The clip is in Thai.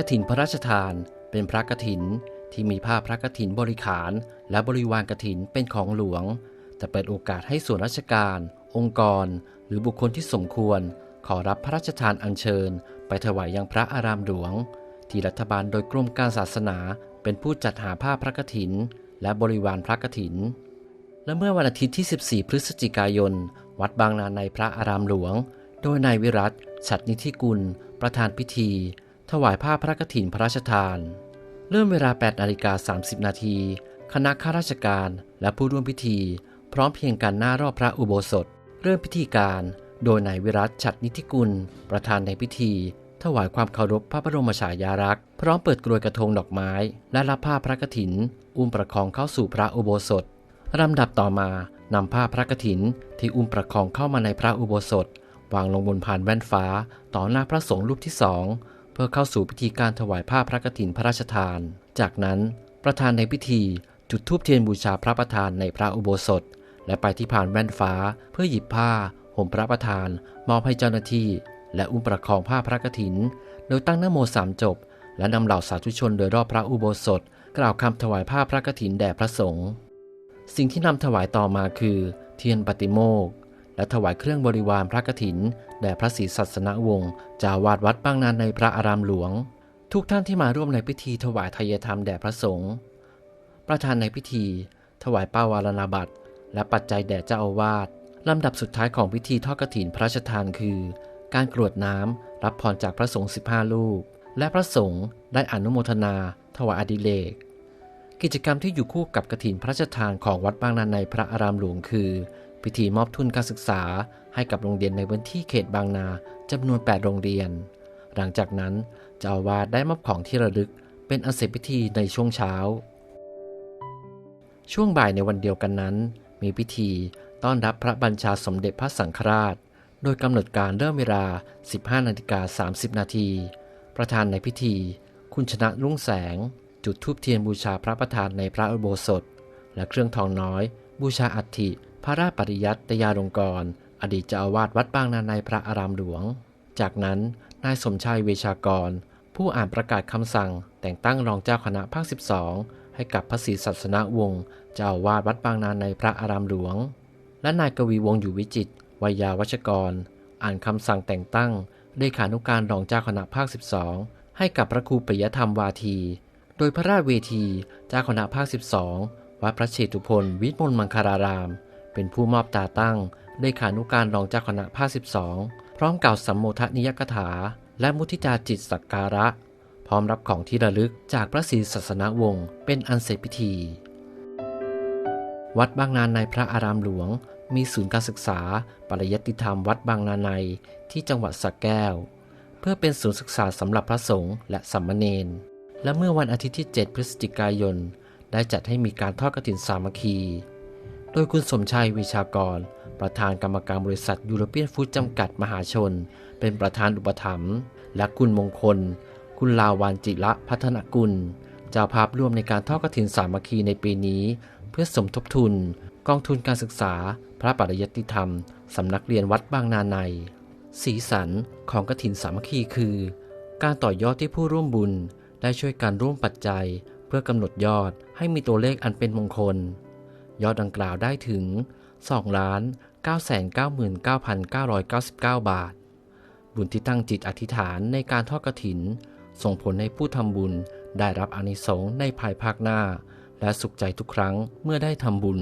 กฐินพระราชทาน เป็นพระกฐินที่มีผ้าพระกฐินบริขารและบริวารกฐินเป็นของหลวง แต่เปิดโอกาสให้ส่วนราชการ องค์กร หรือบุคคลที่สมควร ขอรับพระราชทานอัญเชิญ ไปถวายยังพระอารามหลวง ที่รัฐบาลโดยกรมการศาสนา เป็นผู้จัดหาผ้าพระกฐิน และบริวารพระกฐิน และเมื่อวันอาทิตย์ที่ 14 พฤศจิกายน วัดบางนาในพระอารามหลวง โดยนายวิรัตฉัตรนิธิกุล ประธานพิธี ถวายผ้าพระกฐินพระราชทาน เริ่มเวลา 8นาฬิกา30 นาที คณะข้าราชการและผู้ร่วมพิธี พร้อมเพียงกันหน้ารอบพระอุโบสถ เริ่มพิธีการ โดยนายวิรัตฉัตรนิธิกุล ประธานในพิธี ถวายความเคารพพระบรมฉายาลักษ์ พร้อมเปิดกรวยกระทงดอกไม้ และรับผ้าพระกฐิน อุ้มประคองเข้าสู่พระอุโบสถลำดับต่อมานำผ้าพระกฐินที่อุ้มประคองเข้ามาในพระอุโบสถ วางลงบนพานแว่นฟ้า ต่อหน้าพระสงฆ์รูปที่สอง พื่อเข้าสู่พิธีการถวายผ้าพระกฐินพระราชทาน จากนั้นประธานในพิธีจุดธูปเทียนบูชาพระประธานในพระอุโบสถ และไปที่พานแว่นฟ้าเพื่อหยิบผ้าห่มพระประธาน มอบให้เจ้าหน้าที่ และอุ้มประคองผ้าพระกฐิน โดยตั้งนโมสามจบ และนำเหล่าสาธุชนโดยรอบพระอุโบสถ กล่าวคำถวายผ้าพระกฐินแด่พระสงฆ์สิ่งที่นำถวายต่อมาคือ เทียนปฏิโมก และถวายเครื่องบริวารพระกฐินแด่พระศรีสัสนวงศ์เจ้าวาดวัดบางนานในพระอารามหลวง ทุกท่านที่มาร่วมในพิธีถวายทายธรรมแด่พระสงฆ์ประธานในพิธี ถวายป้าวารณาบัตรและปัจจัยแด่เจ้าอาวาสลำดับสุดท้ายของพิธีทอดกฐินพระราชทานคือ การกรวดน้ำรับพรจากพระสงฆ์15รูปและพระสงฆ์ได้อนุโมทนา ถวายอดิเรกกิจกรรมที่อยู่คู่กับกฐินพระราชทานของวัดบางนาในพระอารามหลวงคือ พิธีมอบทุนการศึกษาให้กับโรงเรียนในพื้นที่เขตบางนาจำนวน 8 โรงเรียน หลังจากนั้นเจ้าอาวาสได้มอบของที่ระลึกเป็นอันเสร็จพิธีในช่วงเช้า ช่วงบ่ายในวันเดียวกันนั้น มีพิธีต้อนรับพระบัญชาสมเด็จพระสังฆราช โดยกำหนดการเริ่มเวลา 15นาฬิกา30 นาที ประธานในพิธี คุณชนะรุ่งแสง จุดธูปเทียนบูชาพระประธานในพระอุโบสถ และเครื่องทองน้อย บูชาอัฐิพระราชปริยัติยาลงกร อดีตเจ้าอาวาสวัดบางนาในพระอารามหลวง จากนั้นนายสมชายเวชากร ผู้อ่านประกาศคำสั่ง แต่งตั้งรองเจ้าคณะภาค 12 ให้กับพระศรีสัสนวงศ์เจ้าอาวาสวัดบางนาในพระอารามหลวง และนายกวีวงอยู่วิจิตวัยยาวัชกร อ่านคำสั่งแต่งตั้งเลขานุการรองเจ้าคณะภาค 12 ให้กับพระครูปิยธรรมวาที โดยพระราชเวทีเจ้าคณะภาค 12 วัดพระเชตุพนวิทมลมังคาราราม เป็นผู้มอบตาตั้งเลขานุการรองเจ้าคณะภาค 12 พร้อมกล่าวสัมโมทนิยกถา และมุทิตาจิตสักการะ พร้อมรับของที่ระลึกจากพระศรีศาสนาวงศ์เป็นอันเสร็จพิธี วัดบางนาในพระอารามหลวง มีศูนย์การศึกษาปริยัติธรรมวัดบางนาในที่จังหวัดสระแก้ว เพื่อเป็นศูนย์ศึกษาสำหรับพระสงฆ์และสัมมเนนและเมื่อวันอาทิตย์ที่ 7 พฤศจิกายน ได้จัดให้มีการทอดกฐินสามัคคี โดยคุณสมชัยวิชากร ประธานกรรมการบริษัทยูโรเปียนฟู้ดจำกัดมหาชน เป็นประธานอุปถัมภ์และคุณมงคล คุณลาวานจิระพัฒนกุลเจ้าภาพร่วมในการทอดกฐินสามัคคีในปีนี้ เพื่อสมทบทุน กองทุนการศึกษา พระปริยัติธรรมสำนักเรียนวัดบางนาใน สีสันของกฐินสามัคคีคือ การต่อยอดที่ผู้ร่วมบุญได้ช่วยการร่วมปัจจัย เพื่อกำหนดยอดให้มีตัวเลขอันเป็นมงคล ยอดดังกล่าวได้ถึง 2,999,999 บาท บุญที่ตั้งจิตอธิษฐานในการทอดกฐิน ส่งผลให้ผู้ทำบุญได้รับอนิสงส์ในภายภาคหน้า และสุขใจทุกครั้งเมื่อได้ทำบุญ